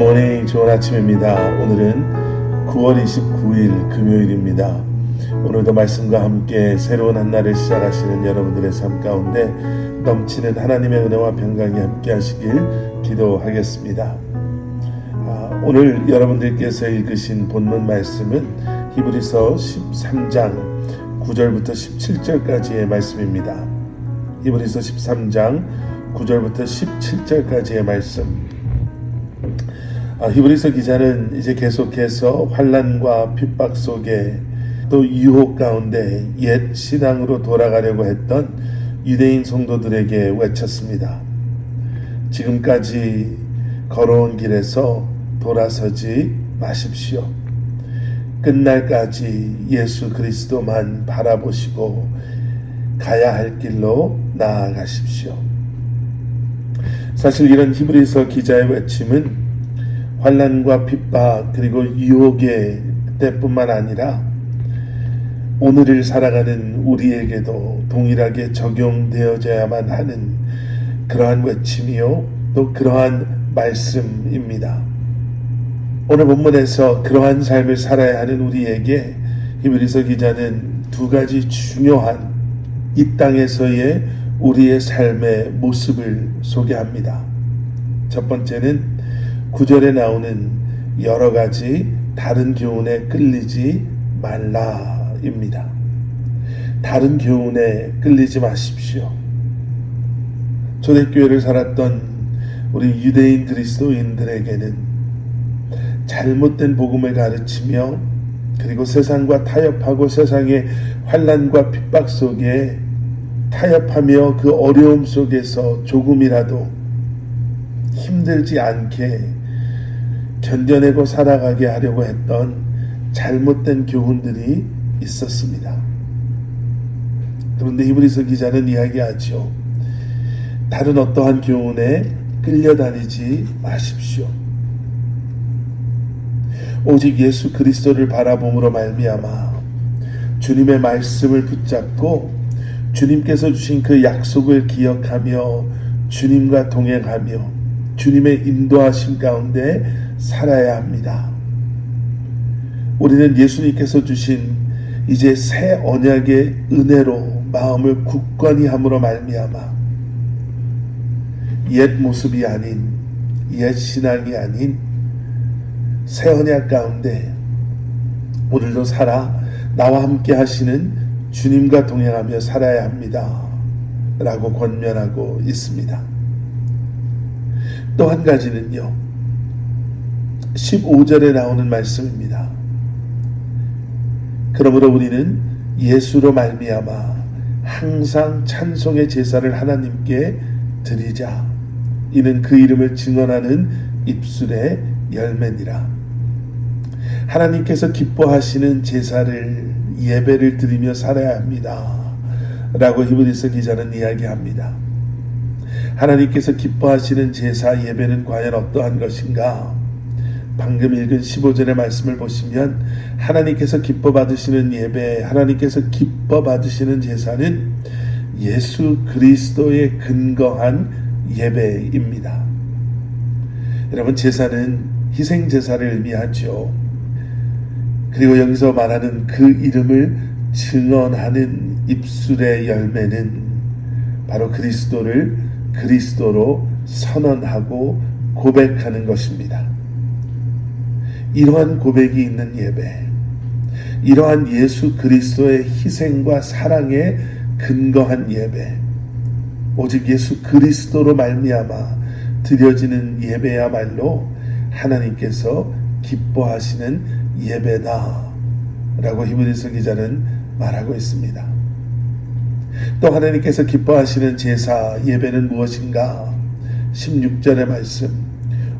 굿모닝 좋은 아침입니다. 오늘은 9월 29일 금요일입니다. 오늘도 말씀과 함께 새로운 한 날을 시작하시는 여러분들의 삶 가운데 넘치는 하나님의 은혜와 평강이 함께 하시길 기도하겠습니다. 아, 오늘 여러분들께서 읽으신 본문 말씀은 히브리서 13장 9절부터 17절까지의 말씀입니다. 히브리서 13장 9절부터 17절까지의 말씀. 아, 히브리서 기자는 이제 계속해서 환란과 핍박 속에 또 유혹 가운데 옛 신앙으로 돌아가려고 했던 유대인 성도들에게 외쳤습니다. 지금까지 걸어온 길에서 돌아서지 마십시오. 끝날까지 예수 그리스도만 바라보시고 가야 할 길로 나아가십시오. 사실 이런 히브리서 기자의 외침은 환란과 핍박 그리고 유혹의 때뿐만 아니라 오늘을 살아가는 우리에게도 동일하게 적용되어져야만 하는 그러한 외침이요 또 그러한 말씀입니다. 오늘 본문에서 그러한 삶을 살아야 하는 우리에게 히브리서 기자는 두 가지 중요한 이 땅에서의 우리의 삶의 모습을 소개합니다. 첫 번째는 구절에 나오는 여러 가지 다른 교훈에 끌리지 말라입니다. 다른 교훈에 끌리지 마십시오. 초대교회를 살았던 우리 유대인 그리스도인들에게는 잘못된 복음을 가르치며 그리고 세상과 타협하고 세상의 환란과 핍박 속에 타협하며 그 어려움 속에서 조금이라도 힘들지 않게 견뎌내고 살아가게 하려고 했던 잘못된 교훈들이 있었습니다. 그런데 히브리서 기자는 이야기하죠. 다른 어떠한 교훈에 끌려다니지 마십시오. 오직 예수 그리스도를 바라봄으로 말미암아 주님의 말씀을 붙잡고 주님께서 주신 그 약속을 기억하며 주님과 동행하며 주님의 인도하심 가운데 살아야 합니다. 우리는 예수님께서 주신 이제 새 언약의 은혜로 마음을 굳건히 함으로 말미암아 옛 모습이 아닌 옛 신앙이 아닌 새 언약 가운데 오늘도 살아 나와 함께 하시는 주님과 동행하며 살아야 합니다. 라고 권면하고 있습니다. 또 한 가지는요. 15절에 나오는 말씀입니다. 그러므로 우리는 예수로 말미암아 항상 찬송의 제사를 하나님께 드리자. 이는 그 이름을 증언하는 입술의 열매니라. 하나님께서 기뻐하시는 제사를 예배를 드리며 살아야 합니다. 라고 히브리서 기자는 이야기합니다. 하나님께서 기뻐하시는 제사 예배는 과연 어떠한 것인가? 방금 읽은 15절의 말씀을 보시면 하나님께서 기뻐 받으시는 예배, 하나님께서 기뻐 받으시는 제사는 예수 그리스도에 근거한 예배입니다. 여러분 제사는 희생 제사를 의미하죠. 그리고 여기서 말하는 그 이름을 증언하는 입술의 열매는 바로 그리스도를 그리스도로 선언하고 고백하는 것입니다. 이러한 고백이 있는 예배, 이러한 예수 그리스도의 희생과 사랑에 근거한 예배, 오직 예수 그리스도로 말미암아 드려지는 예배야말로 하나님께서 기뻐하시는 예배다. 라고 히브리서 기자는 말하고 있습니다. 또 하나님께서 기뻐하시는 제사 예배는 무엇인가? 16절의 말씀.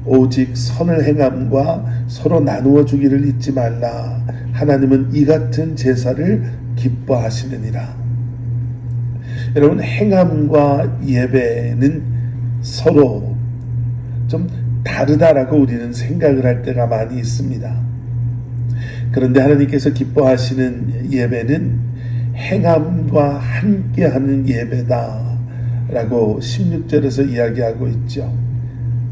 오직 선을 행함과 서로 나누어 주기를 잊지 말라. 하나님은 이 같은 제사를 기뻐하시느니라. 여러분, 행함과 예배는 서로 좀 다르다라고 우리는 생각을 할 때가 많이 있습니다. 그런데 하나님께서 기뻐하시는 예배는 행함과 함께하는 예배다. 라고 16절에서 이야기하고 있죠.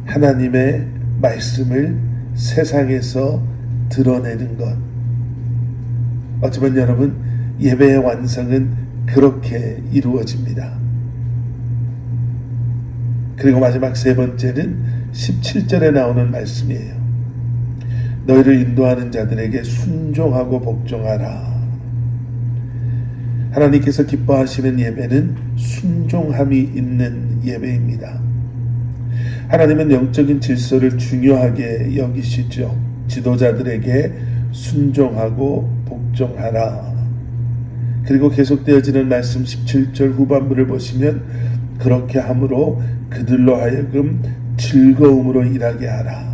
하나님의 말씀을 세상에서 드러내는 것. 어쩌면 여러분 예배의 완성은 그렇게 이루어집니다. 그리고 마지막 세 번째는 17절에 나오는 말씀이에요. 너희를 인도하는 자들에게 순종하고 복종하라. 하나님께서 기뻐하시는 예배는 순종함이 있는 예배입니다. 하나님은 영적인 질서를 중요하게 여기시죠. 지도자들에게 순종하고 복종하라. 그리고 계속되어지는 말씀 17절 후반부를 보시면 그렇게 함으로 그들로 하여금 즐거움으로 일하게 하라.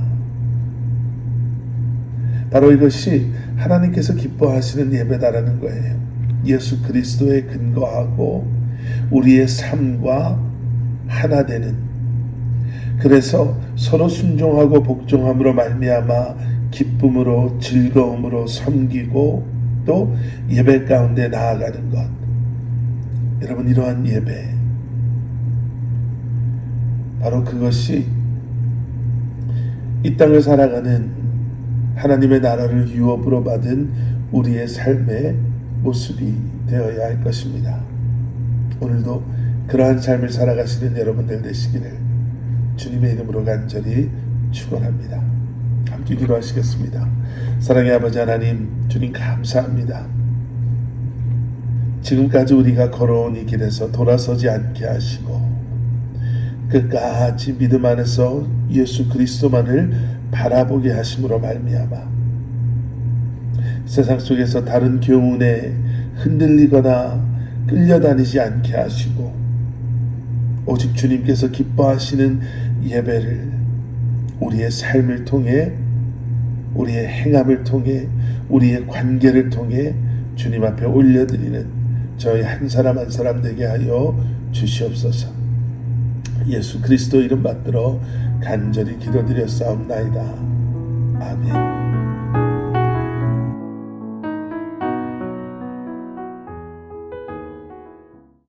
바로 이것이 하나님께서 기뻐하시는 예배다라는 거예요. 예수 그리스도에 근거하고 우리의 삶과 하나 되는 그래서 서로 순종하고 복종함으로 말미암아 기쁨으로 즐거움으로 섬기고 또 예배 가운데 나아가는 것. 여러분 이러한 예배 바로 그것이 이 땅을 살아가는 하나님의 나라를 유업으로 받은 우리의 삶의 모습이 되어야 할 것입니다. 오늘도 그러한 삶을 살아가시는 여러분들 되시기를 주님의 이름으로 간절히 축원합니다. 함께 기도하시겠습니다. 사랑의 아버지 하나님, 주님 감사합니다. 지금까지 우리가 걸어온 이 길에서 돌아서지 않게 하시고 끝까지 믿음 안에서 예수 그리스도만을 바라보게 하심으로 말미암아 세상 속에서 다른 교훈에 흔들리거나 끌려다니지 않게 하시고 오직 주님께서 기뻐하시는 예배를 우리의 삶을 통해 우리의 행함을 통해 우리의 관계를 통해 주님 앞에 올려드리는 저희 한 사람 한 사람 되게 하여 주시옵소서. 예수 그리스도 이름 받들어 간절히 기도드렸사옵나이다. 아멘.